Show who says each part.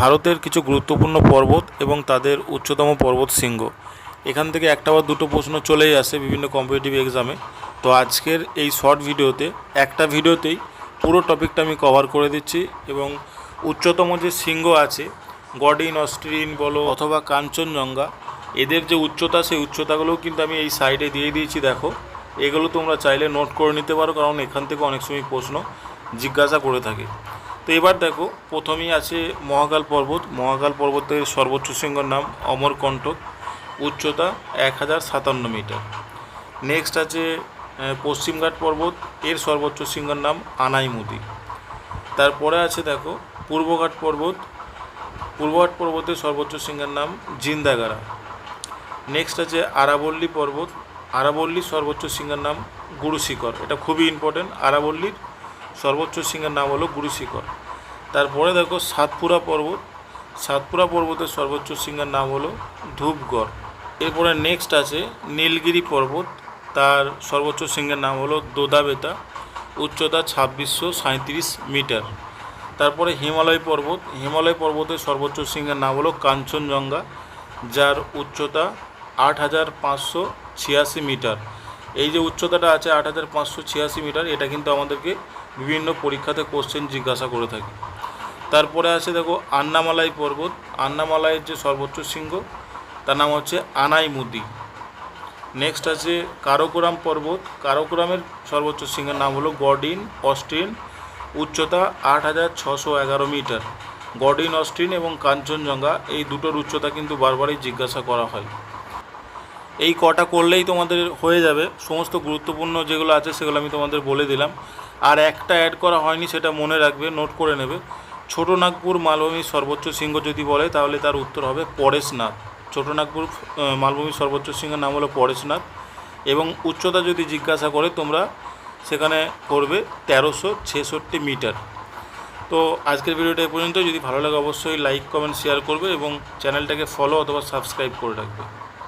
Speaker 1: ভারতের কিছু গুরুত্বপূর্ণ পর্বত এবং তাদের উচ্চতম পর্বত শৃঙ্গ। এখান থেকে একটা বা দুটো প্রশ্ন চলেই আসে বিভিন্ন কম্পিটিটিভ এক্সামে তো আজকের এই শর্ট ভিডিওতে একটা ভিডিওতেই পুরো টপিকটা আমি কভার করে দিচ্ছি এবং উচ্চতম যে শৃঙ্গ আছে গডিন অস্ট্রিন বলো অথবা কাঞ্চনজঙ্ঘা, এদের যে উচ্চতা, সেই উচ্চতাগুলোও কিন্তু আমি এই সাইডে দিয়ে দিয়েছি, দেখো। এগুলো তোমরা চাইলে নোট করে নিতে পারো, কারণ এখান থেকে অনেক সময় প্রশ্ন জিজ্ঞাসা করে থাকে। তো এবার দেখো, প্রথমেই আছে মহাকাল পর্বত। মহাকাল পর্বতের সর্বোচ্চ শৃঙ্গর নাম অমরকণ্টক উচ্চতা এক হাজার সাতান্ন মিটার। নেক্সট আছে পশ্চিমঘাট পর্বত। এর সর্বোচ্চ শৃঙ্গের নাম আনাইমুদি। তারপরে আছে দেখো পূর্বঘাট পর্বত। পূর্বঘাট পর্বতের সর্বোচ্চ শৃঙ্গের নাম জিন্দাগারা। নেক্সট আছে আরাবল্লী পর্বত। আরাবল্লীর সর্বোচ্চ শৃঙ্গের নাম গুরুশিখর। এটা খুবই ইম্পর্টেন্ট আরাবল্লীর সর্বোচ্চ শৃঙ্গের নাম হলো গুরুশিখর। তারপরে দেখো সাতপুরা পর্বত। সাতপুরা পর্বতের সর্বোচ্চ শৃঙ্গের নাম হলো ধূপগড়। এরপরে নেক্সট আছে নীলগিরি পর্বত। তার সর্বোচ্চ শৃঙ্গের নাম হলো দোদাবেতা। উচ্চতা ছাব্বিশশো সাঁত্রিশ মিটার। তারপরে হিমালয় পর্বত। হিমালয় পর্বতের সর্বোচ্চ শৃঙ্গের নাম হলো কাঞ্চনজঙ্ঘা, যার উচ্চতা আট হাজার পাঁচশো ছিয়াশি মিটার। এই যে উচ্চতাটা আছে আট হাজার পাঁচশো ছিয়াশি মিটার, এটা কিন্তু আমাদেরকে বিভিন্ন পরীক্ষাতে কোশ্চেন জিজ্ঞাসা করে থাকে। তারপরে আছে দেখো আন্নামালাই পর্বত। আন্নামালাইয়ের যে সর্বোচ্চ শৃঙ্গ, তার নাম হচ্ছে আনাইমুদি নেক্সট আছে কারোকোরাম পর্বত। কারোকোরামের সর্বোচ্চ শৃঙ্গের নাম হলো গডিন অস্টিন। উচ্চতা আট হাজার ছশো এগারো মিটার। গডিন অস্টিন এবং কাঞ্চনজঙ্ঘা, এই দুটোর উচ্চতা কিন্তু বারবারই জিজ্ঞাসা করা হয়। এই কটা করলেই তোমাদের হয়ে যাবে। সমস্ত গুরুত্বপূর্ণ যেগুলো আছে সেগুলো আমি তোমাদের বলে দিলাম। আর একটা অ্যাড করা হয়নি, সেটা মনে রাখবে নোট করে নেবে। ছোটো নাগপুর মালভূমির সর্বোচ্চ শৃঙ্গ যদি বলে, তাহলে তার উত্তর হবে পরেশনাথ। ছোটো নাগপুর মালভূমির সর্বোচ্চ শৃঙ্গের নাম হলো পরেশনাথ। এবং উচ্চতা যদি জিজ্ঞাসা করে, তোমরা সেখানে করবে তেরোশো ছেষট্টি মিটার। তো আজকের ভিডিওটা এ পর্যন্ত যদি ভালো লাগে, অবশ্যই লাইক, কমেন্ট, শেয়ার করবে এবং চ্যানেলটাকে ফলো অথবা সাবস্ক্রাইব করে রাখবে।